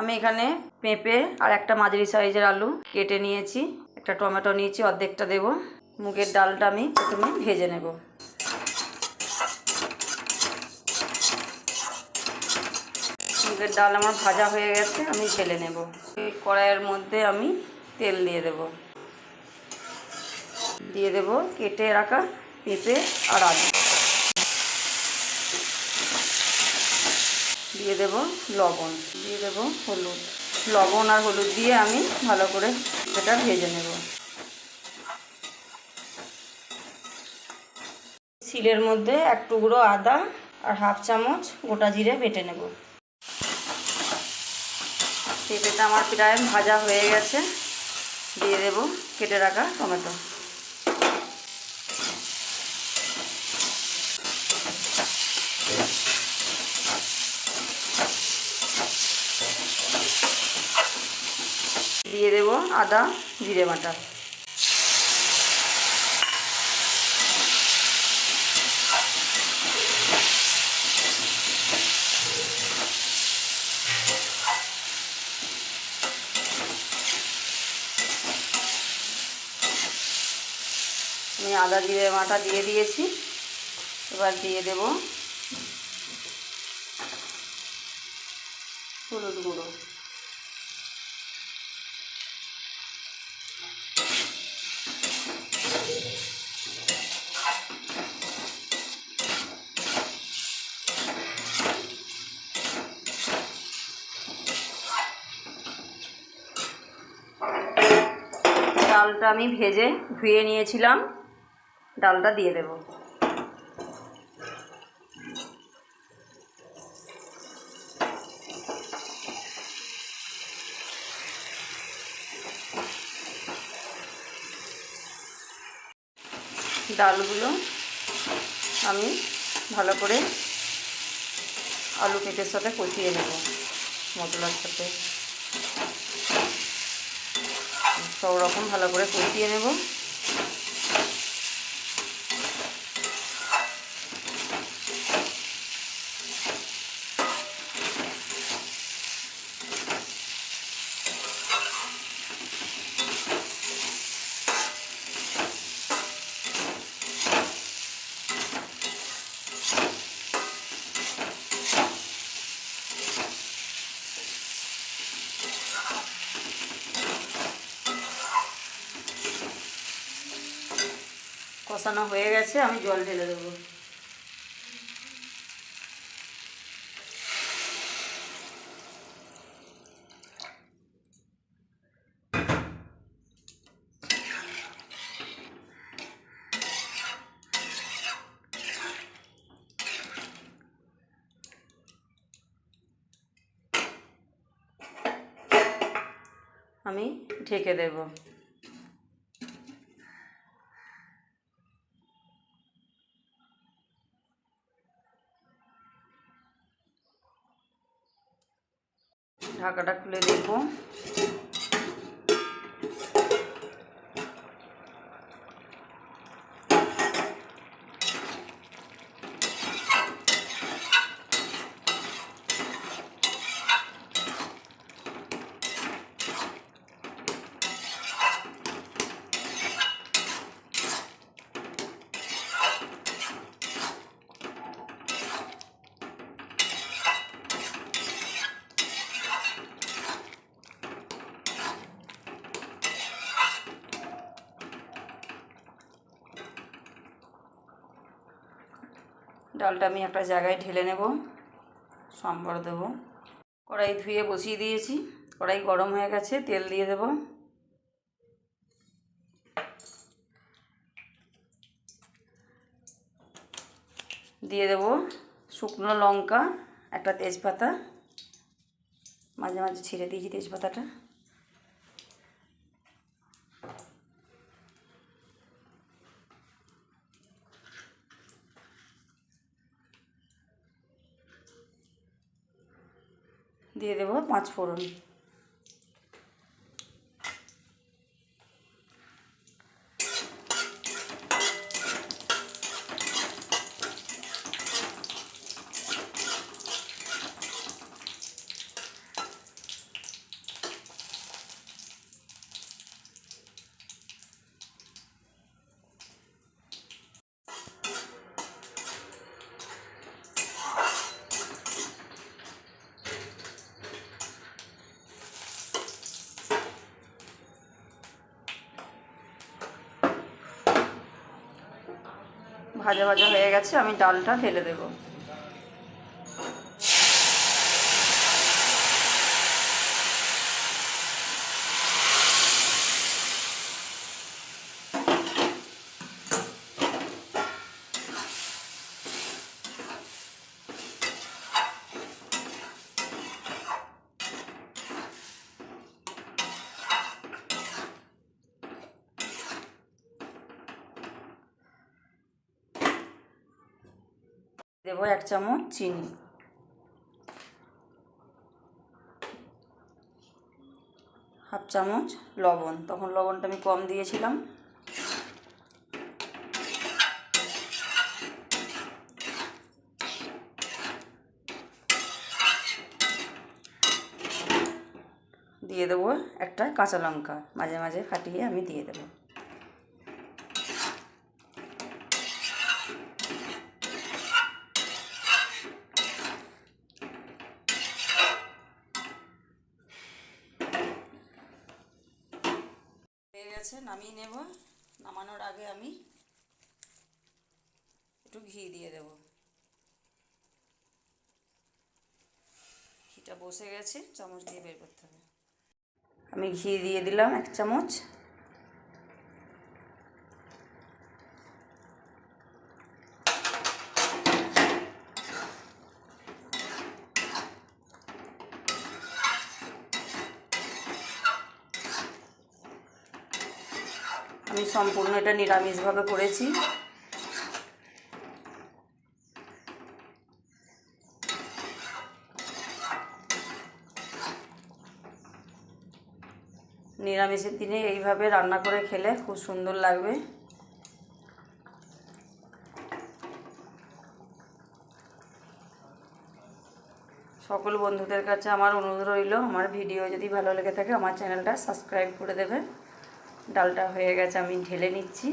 আমি এখানে পেঁপে আর একটা মাঝারি সাইজের আলু কেটে নিয়েছি। একটা টমেটো নিয়েছি, অর্ধেকটা দেব। মুগের ডালটা আমি প্রথমে ভেজে নেব। মুগের ডাল আমার ভাজা হয়ে গেছে, আমি ঢেলে নেব। এই কড়াইয়ের মধ্যে আমি তেল দিয়ে দেব। দিয়ে দেব কেটে রাখা পেঁপে আর আলু। দিয়ে দেব লবণ, দিয়ে দেব হলুদ। লবণ আর হলুদ দিয়ে আমি ভালো করে এটা ভেজে নেব। শিলের মধ্যে এক টুকরো আদা আর হাফ চামচ গোটা জিরে বেটে নেব। পেঁপেটা আমার প্রায় ভাজা হয়ে গেছে। দিয়ে দেব কেটে রাখা টমেটো। দিয়ে দেব আদা, জিরে বাটা। আমি আদা, জিরে বাটা দিয়ে দিয়েছি। এবার দিয়ে দেব হলুদ গুঁড়ো। ডালটা আমি ভেজে ধুয়ে নিয়েছিলাম। ডালটা দিয়ে দেব। ডালগুলো আমি ভালো করে আলু পেঁপের সাথে কষিয়ে নেব মশলার সাথে। সব রকম ভালো করে কষিয়ে নেব। কষানো হয়ে গেছে আমি জল ঢেলে দেবো। আমি ঢেকে দেবো। ঢাকাটা খুলে দেখব ডালটা আমি একটা জায়গায় ঢেলে নেব। সম্বর দেব। কড়াই ধুয়ে বসিয়ে দিয়েছি। কড়াই গরম হয়ে গেছে, তেল দিয়ে দেব। দিয়ে দেব শুকনো লঙ্কা, একটা তেজপাতা। মাঝে মাঝে ছিঁড়ে দিয়েছি তেজপাতাটা। দিয়ে দেবো পাঁচ ফোড়ন। ভাজা ভাজা হয়ে গেছে আমি ডালটা ঢেলে দেবো। দেবো এক চামচ চিনি। হাফ চামচ লবণ। তখন লবণটা আমি কম দিয়েছিলাম। দিয়ে দেবো একটা কাঁচা লঙ্কা। মাঝে মাঝে ফাটিয়ে আমি দিয়ে দেবো হয়ে গেছে, নামিয়ে নেব। নামানোর আগে আমি একটু ঘি দিয়ে দেব। ঘিটা বসে গেছে, চামচ দিয়ে বের করতে হবে। আমি ঘি দিয়ে দিলাম এক চামচ। আমি সম্পূর্ণ এটা নিরামিষভাবে করেছি। নিরামিষের দিনে এইভাবে রান্না করে খেলে খুব সুন্দর লাগবে। সকল বন্ধুদের কাছে আমার অনুরোধ রইল, আমার ভিডিও যদি ভালো লেগে থাকে, আমার চ্যানেলটা সাবস্ক্রাইব করে দেবে। ডালটা হয়ে গেছে আমি ঢেলে নিচ্ছি।